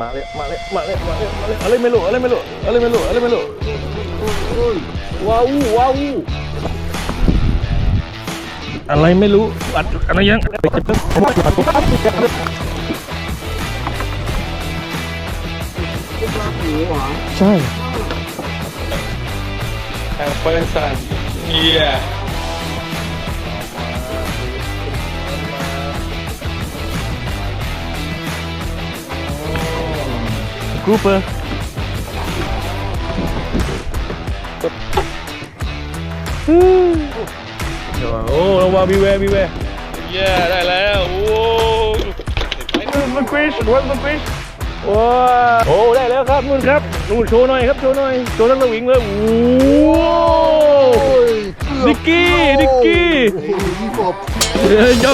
มาเลยมาเลยมาเลยมาเลยมาเลยอะไรไม่รู้อะไรไม่รู้อะไรไม่รู้อะไรไม่รู้ว้าวว้าวอะไรไม่รู้อัดอะไรยังใช่ทางเฟิร์นสันเยีย กรุ๊ปเปอร์โอ้ระวังบีแวร์บีแวร์เยียได้แล้ว โอ้ มันควิชวันมันควิชว้าโอ้ ได้แล้วครับนู่นครับนู่นโชว์หน่อยครับ โชว์หน่อย โชว์ทั้งระวิงเลย โอ้ดิกกี้ ดิกกี้เฮ้ยโย่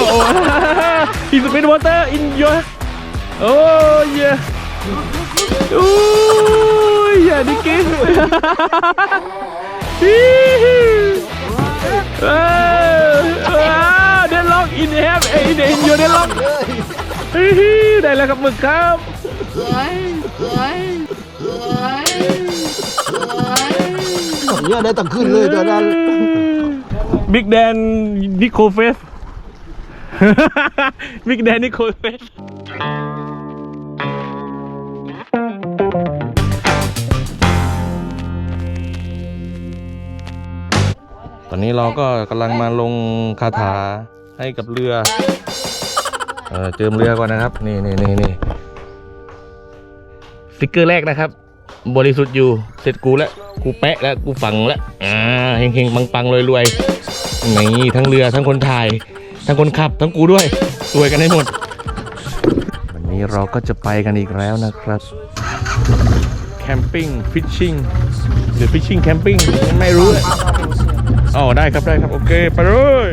อินสปินวอเตอร์ อินยอโอ้ย Ooh, ja, die geht. They lock in him, in in you, they lock. ได้แล้วครับมึกครับเฮ้ยเฮ้ยนี่ยได้ตังขึ้นเลยตอนนั้นบิ๊กแดนนิโคเฟสบิ๊กแดนนิโคเฟส อนนี้เราก็กำลังมาลงคาถาให้กับเรือ เออเจิมเรือก่อนนะครับ นี่นี่นี่นี่สติกเกอร์แรกนะครับ บริสุทธิ์อยู่ เสร็จกูแล้ว กูแปะแล้ว กูฝังแล้ว อ่าเฮงเฮงปังปังรวยรวยนี่ทั้งเรือทั้งคนถ่าย ทั้งคนขับ ทั้งกูด้วยรวยกันให้หมด วันนี้เราก็จะไปกันอีกแล้วนะครับแคมปิ้งฟิชชิ่งหรือฟิชชิ่งแคมปิ้งไม่รู้เลยอ๋อ ได้ครับได้ครับโอเคไปเลย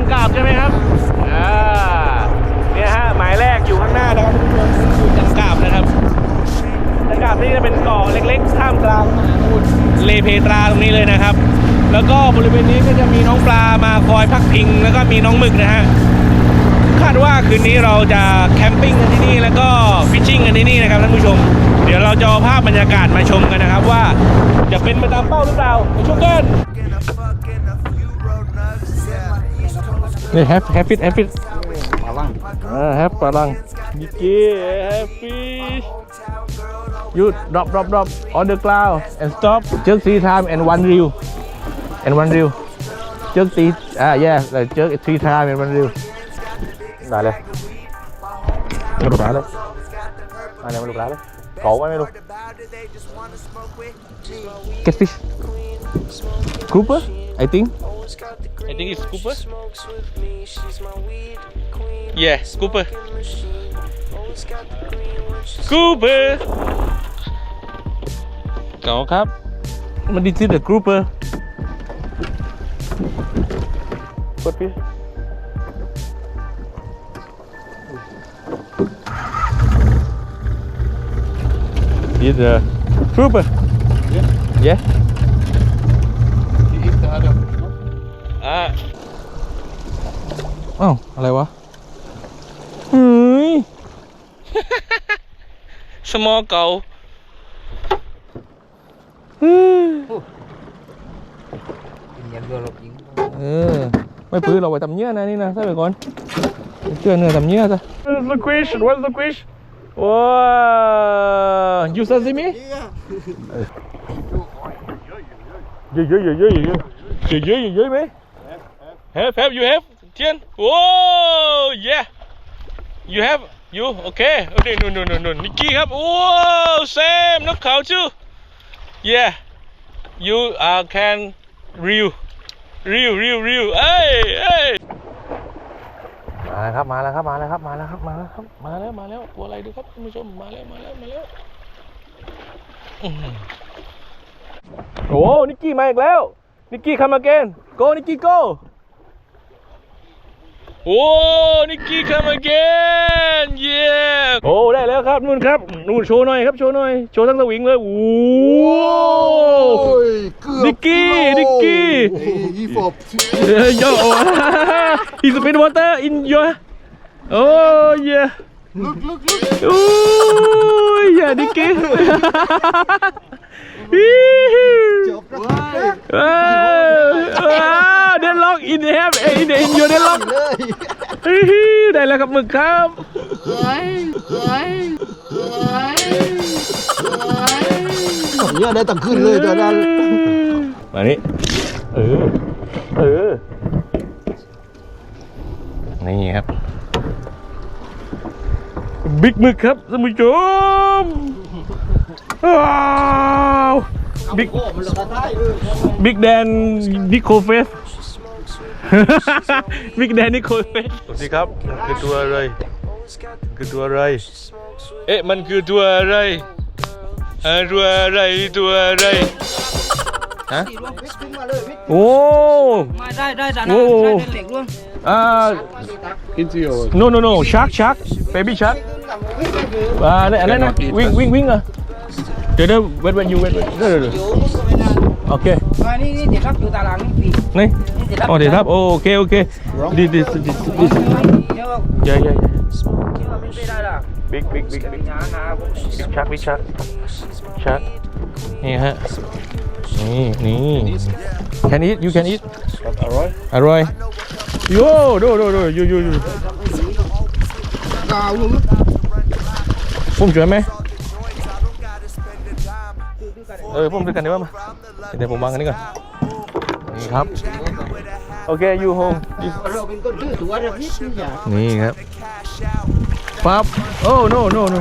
ากันที่จังกาบใช่ไหมครับอ่าเนี่ยฮะหมายแรกอยู่ข้างหน้านะครับอยู่จังกาบนะครับจังกาบนี่จะเป็นเกาะเล็กๆท่ามกลางมหาสมุทรเลเพตราตรงนี้เลยนะครับ แล้วก็บริเวณนี้ก็จะมีน้องปลามาคอยพักพิง แล้วก็มีน้องหมึกนะฮะคาดว่าคืนนี้เราจะแคมปิ้งกันที่นี่แล้วก็ฟิชชิ่งกันที่นี่นะครับท่านผู้ชม เดี๋ยวเราจะเอาภาพบรรยากาศมาชมกันนะครับว่าจะเป็นไปตามเป้าหรือเปล่าไปชมกัน นี่แฮปแฮปปี้แฮปปี้ปลาลังเออแฮปปลาลังนิกกี้แฮปปี้ยูดรอปดรอปดรอป on the ground and stop เจิก three time and one reel and one reel เจิกตีอ่า yeah เจิก three time and one reel ได้เลยลูกหลานเลยมาเลยลูกหลานเลยเกาไว้ไหมลูก get fish grouper I think I think it's Cooper. Yeah, Cooper. Cooper. เก๋าครับ มันดีที่เดอะกรูเปอร์ What piece? He's a trooper. Yeah. Yeah. อ้าวอะไรวะเฮ้ย small เก๋าเฮ้ยเออ ไม่พื้นเราไปทำเนื้อนะนี่นะใส่ไปก่อนเชื่อเนื้อทำเนื้อซะ What's the question What's the question ว้า you sashimi เยอะเยอะเยอ have have you have เทียน whoa yeah you have you okay โอเค no no no no นิกกี้ครับ wow same นกเขาชื่อ yeah you uh, can reel reel reel reel เอ้ยเอ้ยมาแล้วครับมาแล้วครับมาแล้วครับมาแล้วครับมาแล้วครับมาแล้วมาแล้วตัวอะไรดูครับท่านผู้ชมมาแล้วมาแล้วมาแล้วอื้อหือโอ้นิกกี้มาอีกแล้วนิกกี้ come again go นิกกี้ go โอ้นิกกี้ come again yeah โอ้ได้แล้วครับนู่นครับนู่นโชว์หน่อยครับโชว์หน่อยโชว์ทั้งสวิงเลยโอ้โอ้ยเกือบนิกกี้โลนิกกี้เฮ้ยอีฟอบ Uh, yo, he's a bit water in your. Oh yeah. ลึกลึกลึก Oh yeah, Nicky. จบแล้ว Ah, deadlock in have in in your deadlock. เลยได้ แล้วครับหมึกครับเนี่ยได้ตังขึ้นเลยตัวนั้นมานี่เออ เออ นี่ครับ บิ๊กหมึกครับท่านผู้ชมว้าวบิ๊กบิ๊กแดนนิโคเฟส บิ๊กแดนนิโคเฟสสวัสดีครับมันคือตัวอะไรมันคือตัวอะไร เอ๊ะมันคือตัวอะไรอ่าตัวอะไรตัวอะไรฮะโอ้ไม่ได้ได้แต่โอ้นะได้เป็นเหล็กร่วงอ่า no no no shark shark baby shark อ่าอันนั้นนะวิ่งวิ่งวิ่งอะเดี๋ยวเดี๋ยวเวทเวทยูเวทเวทเดี๋ยวเดี๋ยวเดี๋ยวโอเคมานี่นี่เดี๋ยวรับอยู่ตารางนี่ they rub. Oh, they rub. Oh, okay, okay. This, this, this, this. Yeah, yeah, yeah. Big, big, big, big. Big shark, big shark. Shark. นี่ฮะ นี่นี่ can eat you can eat อร่อย อร่อยโย่ดูดูดูยูยูยูพุ่มช่วยไหมเออพุ่มด้วยกันได้ไหมเดี๋ยวผมวางกันนี่ก่อน นี่ครับโอเค you home เราเป็นคนชื่อตัวนะพี่อย่านี่ครับปั๊บโอ้ no no no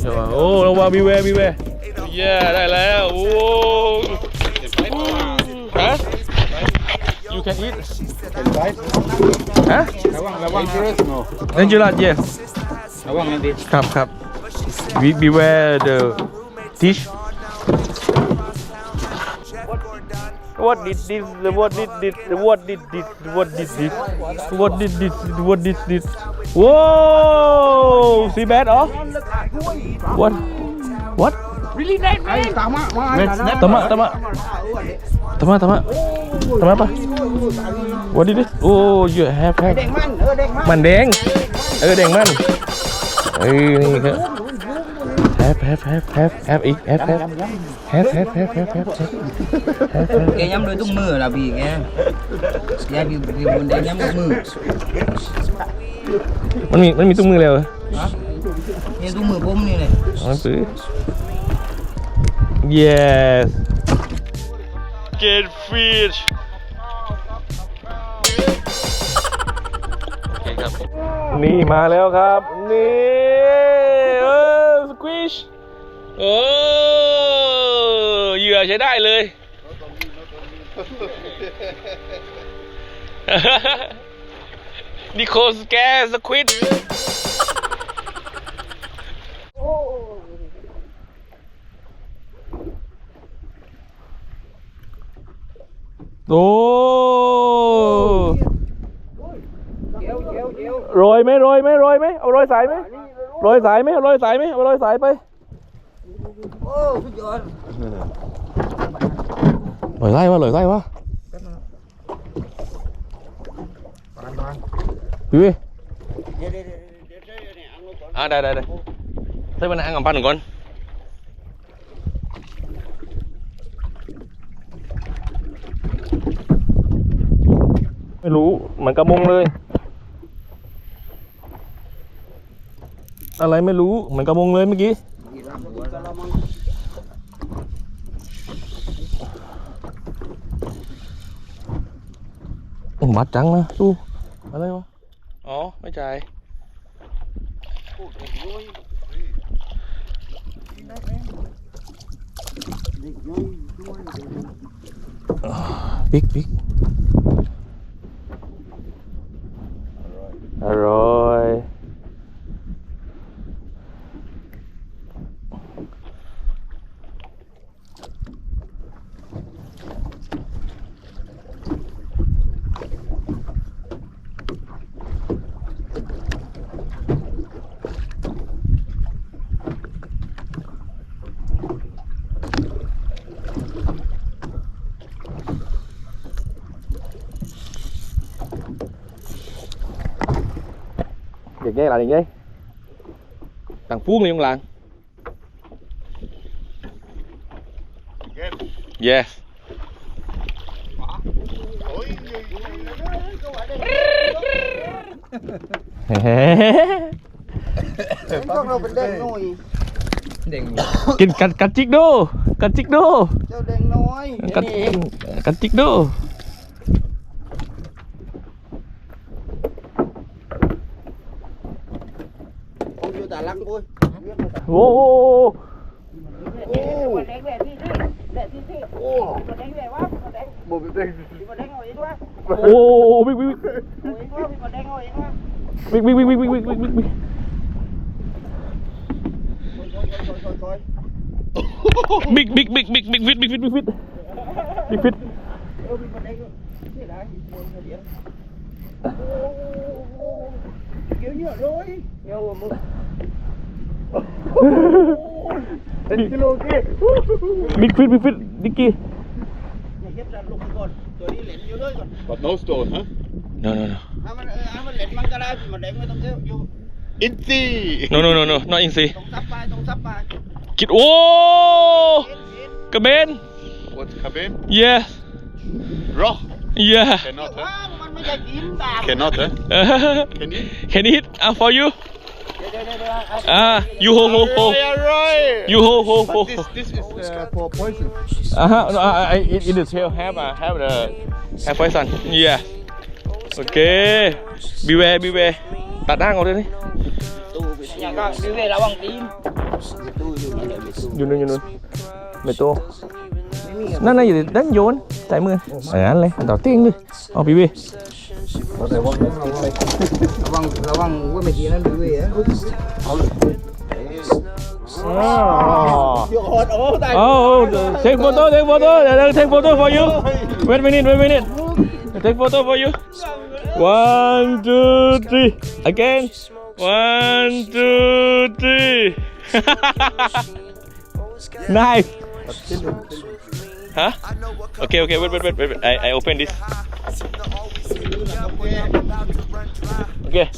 เดี๋ยวโอ้ระวังบีแวร์บีแวร์เย้ได้แล้วโอ้ฮะ you can eat ฮะระวังระวังเจอสโน dangerous yes ระวังนั่นดิครับครับ be beware the Tish. What did this? What did this? What did this? What did this? What did this? What did this? Wow! See bad oh? What? What? Really man. Tama, tama, tama, tama, tama. Tama apa? What did this? Oh, you have have. Mandeng. mandeng, mandeng, man. Eh. แฮฟแฮฟแฮฟแฮฟแฮปอีกแฮฟแฮฟแฮฟแฮฟแฮฟแฮฟแฮฟแกย้ำด้วยตุ้งมือละบีแกแกบีบีบนแกย้ำด้วยมือมันมีมันมีตุ้งมือแล้วนี่ตุ้งมือผมนี่เลยอ๋อปื้อ yes get fish นี่มาแล้วครับ นี่ โอ้เหยื่อใช้ได้เลย นิโคสแกสควิดโอ้เดี๋ยวเดี๋ยวเดี๋ยวโรยไหมโรยไหมโรยไหมเอาโรยสายไหมโรยสายไหมเอาโรยสายไหมเอาโรยสายไป โอ้สุดยอดโรยไส้วะโรยไส้วะพี่วิอ่าได้ได้ได้ใส่มันอ่างกับปั้นก่อนไม่รู้เหมือนกระมงเลย อะไรไม่รู้เหมือนกระมงเลยเมื่อกี้ มัดจังนะดูอะไรวะ อ๋อ ไม่จ่ายบิ๊กบิ๊กอร่อย nghe lại nghe. Thằng Phước liền không làng? Yes. Kin kan kancik do, kancik do. Kancik do. Thôi. Ô, bộ bị đen ô, big big big big big big big big big big big. Big big big big big big big big big big big big. kiểu như rồi nhiều mà Big fish, big fish, Dicky. But no stone, huh? No, no, no. In sea. No, no, no, no, not in sea. ตรงซับไปตรงซับไป Kid, oh, come in. What's coming? Yes, Raw. yeah. Cannot, ว่า huh? มันไม่ได้กินตาม Cannot, huh? Can you? Can eat. Uh, ah, for you. Ah, you ho ho ho. You ho ho ho. This, this is uh, for poison. Uh huh. No, I, it, it is here. Have uh, have the have poison. Yeah. Okay. Beware, beware. Tạt đang ngồi đây đi. Beware là bằng tim. Yun yun yun. Mày tô. Nó nó gì đánh vô anh. Tại mưa. Ở anh lên. Đầu tiên đi. Ô, beware. Oh, oh take photo, take photo, take photo for you. Wait a minute wait a minute. Take photo for you. One two three. Again. One two three. Nice. huh? Okay okay wait wait wait wait. I I open this. Ok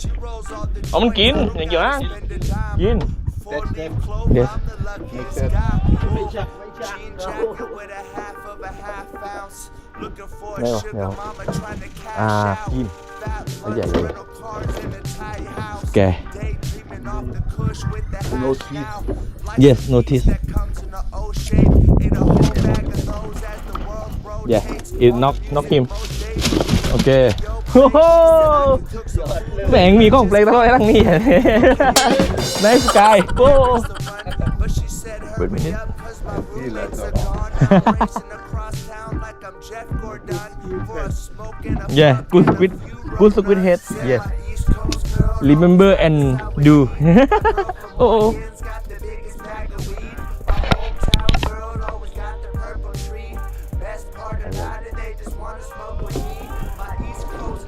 Ông kín, nhìn chưa á Kín That's them. Yes. Đây rồi, đây rồi. À, kim. Dạ, dạ, nó dài vậy. Ok. No. Yes, notice. Yeah, it knock knock him. โอเคโหแม่งมีของเพลงตลอดทั้งนี้ในสกายโอ้เปิดมินิเย้กูสควิดกูสควิดเฮดเย้ remember and do โอ้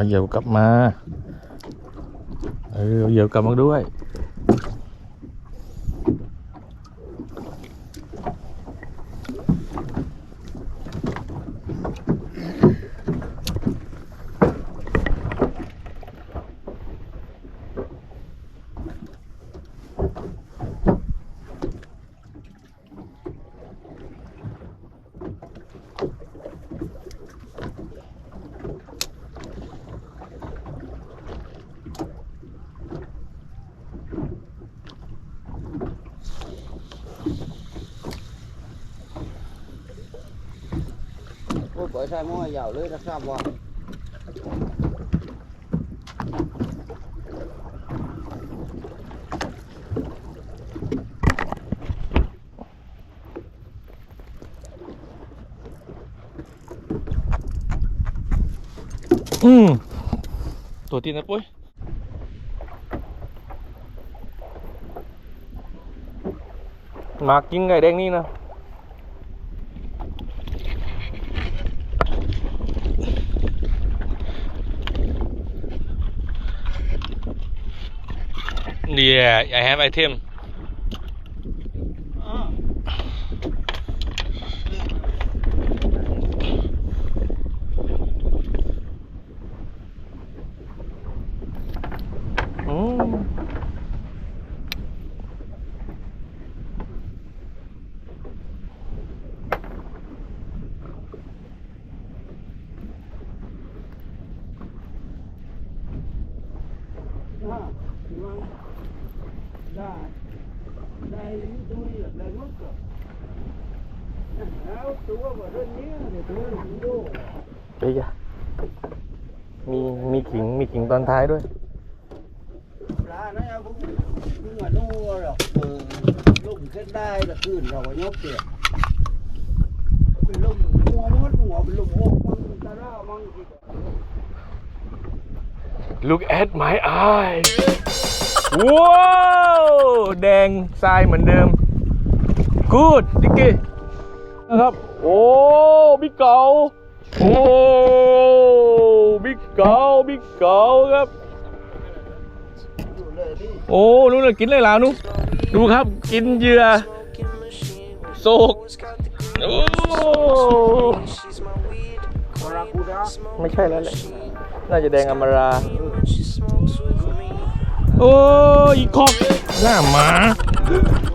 เอาเหยี่ยวกลับมา เออเอาเหยี่ยวกลับมาด้วย ปล่อยใส่หม้อยาวเลยนะครับว่าอืมตัวตีนนะปุ้ยมากินไก่แดงนี่นะ เนี่ย I have item อืม ได้ได้ตัวนี้ได้หมดก็แล้วตัวว่าเรื่องนี้เนี่ยตัวนี้ดู เฮ้ยอะมีมีขิงมีขิงตอนท้ายด้วย ปลานะผมมึงมาดูหรอกเออลุ่มขึ้น ได้ละคืนเราก็ยกเสียเป็นลมหัวมัดหัวเป็นลมหัวมันตาร่ามัง Look at my eyes ว้าวแดงทรายเหมือนเดิม Good ดิกกี้นะครับ โอ้บิ๊กเก๋าโอ้บิ๊กเก๋าบิ๊กเก๋าครับ โอ้นู่นนะกินเลยแล่ะนู่น ดูครับกินเหยื่อ Smoking machine. โศก Always got the green โอ้ She's my weed. บารากูดาไม่ใช่แล้วแหละน่าจะแดงอมรา When she smokes with me. โอ้อีกคอกหน้าหมา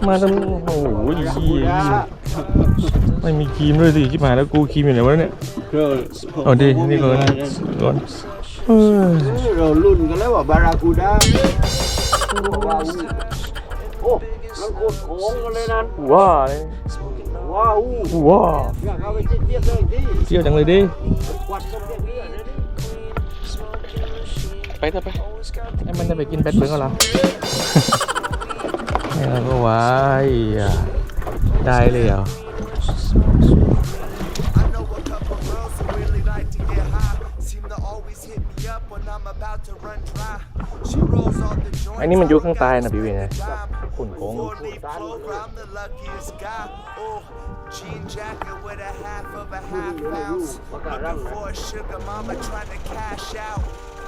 มาทำโอ้โหเหี้ยไม่มีครีมด้วยสิชิบหายแล้วกูครีมอยู่ไหนวะเนี่ยเอาดิ นี่ก่อนก่อนเอ้ยเราลุ้นกันแล้วว่าบารากูดาว้าว โอ้มันโคตรโค้งกันเลยนั่นว้าเลยว้าวว้าอยากเอาไปเทียบเลยที่เที่ยวจังเลยดิควัดต้องเทียบเรื่อยเลยดิไปเถอะไปให้มันจะไปกินแบดเบิร์กก็แล้วให้เราก็ไว้อะได้เลยเหรอ I know a couple girls who really like to get high. Seem to always hit me up when I'm about to run dry. She rolls all the joints. อันนี้มันอยู่ข้างใต้นะพี่วินนะ Hong Kong. Oh,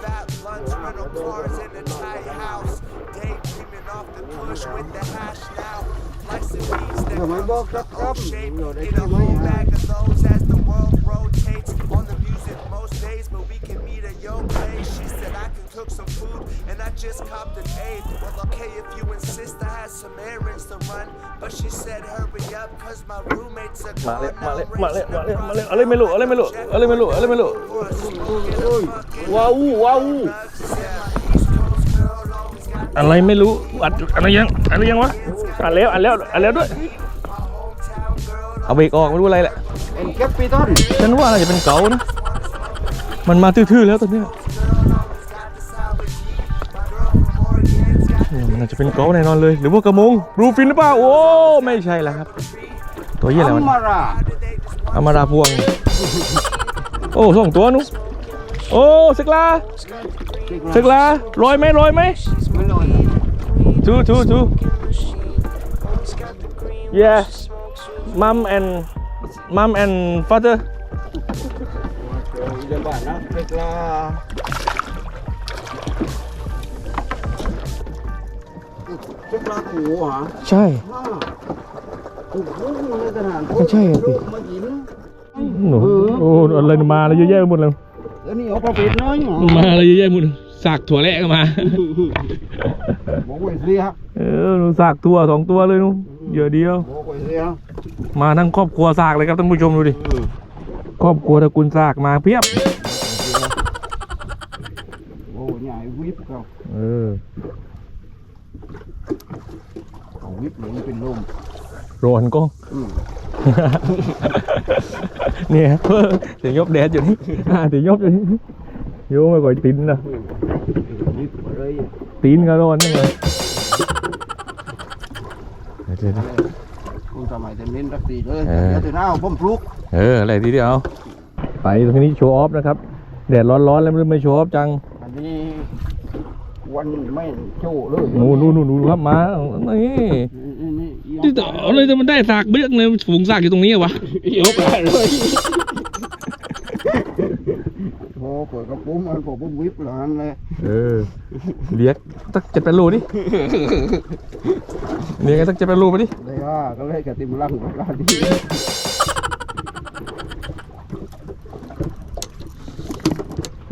Fat lunch, rental cars in a tight house. Daydreaming off the push with the hash now. Flexing beats that comes the whole shape. Get a whole bag of those as the world rotates. On the music most days, but we can meet at your place. She said I can. Cook some food, and I just copped an eight. Well, okay, if you insist, I had some errands to run. But she said hurry up, cause my roommates are มา gone. เลยมา Now เลย I'm มาเลย racing มาเลย across มาเลยอะไรไม่รู้อะไรไม่รู้อะไรไม่รู้อะไรไม่รู้ว้าวว้าวอะไรไม่รู้อัดอะไรยังอะไรยังวะอัดแล้วอัดแล้วอัดแล้วด้วยเอาเบรกออกไม่รู้อะไรแหละเอ็นแคปปิตอลฉันว่าน่าจะเป็นเก๋านะมันมาทื่อๆแล้วตอนเนี้ มันน่าจะเป็นเก๋าแน่นอนเลย หรือว่ากระมงบลูฟินหรือเปล่า โอ้ ไม่ใช่แล้วครับ ตัวเยี่ยอะไรอัวะมมาราอามาราพวง โอ้สองตัวนุโอ้สึกลาสึกลาลอยไหมลอยไหมไม่ลอยทูทูทู yeah mom and mom and father เด็กละขู่ฮะใช่ห้าถูกคุ้มเลยขนาดก็ใช่อะสิมากินหนูโอ้อะไรมาอะไรเยอะแยะไปหมดเลยแล้วนี่เอาปลาเป็ดน้อยหรอมาอะไรเยอะแยะหมดสากถั่วแระก็มาบอกไว้เสียเออหนูสากตัวสองตัวเลยหนูเยอะเดียวบอกไว้เสียมาทั้งครอบครัวสากเลยครับท่านผู้ชมดูดิครอบครัวตระกูลสากมาเพียบโอ้ใหญ่วิบเขาเออ เอาวิบเลยเป็นลมร้อนก็อืมเนี่ยเพิ่งเสียงยบแดดอยู่นี่อ่าเสียงยบอยู่นี่โยไม่ก่อยตีนนะวิบอะไรตีนก็ร้อนนั่นเลยเดี๋ยวคุณสมัยเต็มเล่นรักตีเลยเออเดี๋ยวถึงหน้าเอาผมปลุกๆเอออะไรทีเดียวเอาไปตรงนี้โชว์ออฟนะครับแดดร้อนๆแล้วไม่รู้ไม่โชว์ออฟจัง อันนี้วันไม่โจ้เลยนู่นนู่นนู่นนู่นครับมานี่นี่นี่อีที่ต่อเลยจะมันได้สากเบื้องเลยฝูงสากอยู่ตรงนี้วะยกได้เลยโอ้เปิดกระปุ้มมันผมผมวิบหลานเลยเออเรียกตักเจ็ดแปดโลดิเรียกไงตักเจ็ดแปดโลไปดิได้ว่าก็เลยกระติมลังกับร้านนี้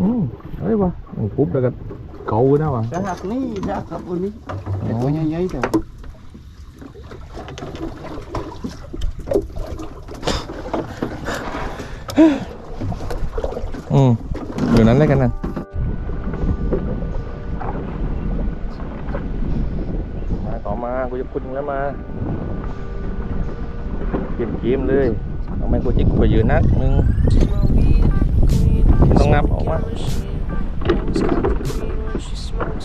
อืมอะไรวะมันปุ๊บแล้วก็เกาหน้าวะแต่หักนี่หักกับคนนี้แต่ตัวใหญ่ๆแต่อืมอยู่นั้นได้กันนะมาต่อมากูจะพูดถึงแล้วมาเกมเกมๆเลยเอาไมกูจิกกูไปยืนนักมึง She's my weed queen, Don't ngáp ổn quá. smoking machine. Always got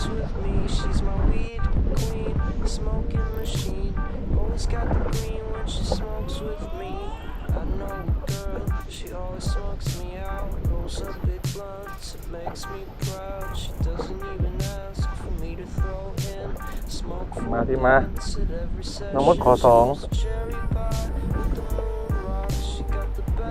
the green when she smokes with me. She's my weed queen, smoking machine. Always got the green when she smokes with me. I know a girl, she always smokes me out. Rolls up big blunts, it makes me proud. She doesn't even ask for me to throw in smoke for มาที่มา blunts at every น้องมดขอ session. สอง Cherry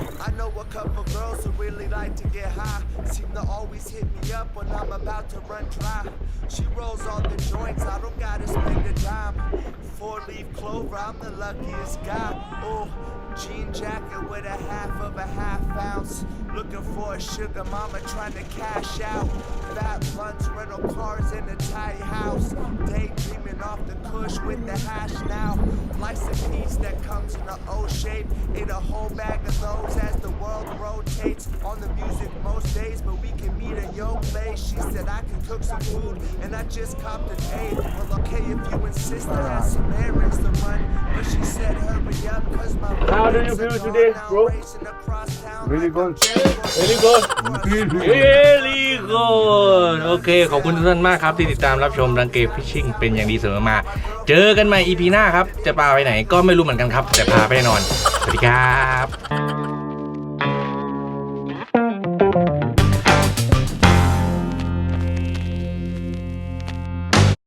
อะไรนะครับอะไรนั่งปีปีไปวะไม่เอาจ้ะไม่ Smoking machine. Always got the green when she smokes with me. She's my weed queen. Smoking machine. Always got Yeah. the green when she smokes with me. I know a couple girls who really like to get high. Seem to always hit me up when I'm about to run dry. She rolls all the joints, I don't gotta spend a dime. Four leaf clover, I'm the luckiest guy. Oh, jean jacket with a half of a half ounce. Looking for a sugar mama trying to cash out. Fat blunts, rental cars in a tight house. Daydreaming kush with the hash now. Life's a piece that comes in a O shape. Ate a whole bag of those as the world rotates. On the music most days, but we can meet at your place. She said I can cook some food, and I just copped a date. Well, okay if you insist, I had some errands to run. But she said hurry up, cause my How do you feel today, bro? Racing across town Really like good. I'm Jaguar. Very good. Very good โอเค ขอบคุณทุกท่านมากครับ ที่ติดตามรับชมรังเกฟฟิชชิ่งเป็นอย่างดีเสมอมา เจอกันใหม่ EP หน้าครับ จะพาไปไหนก็ไม่รู้เหมือนกันครับ แต่พาไปแน่นอน สวัสดีครับ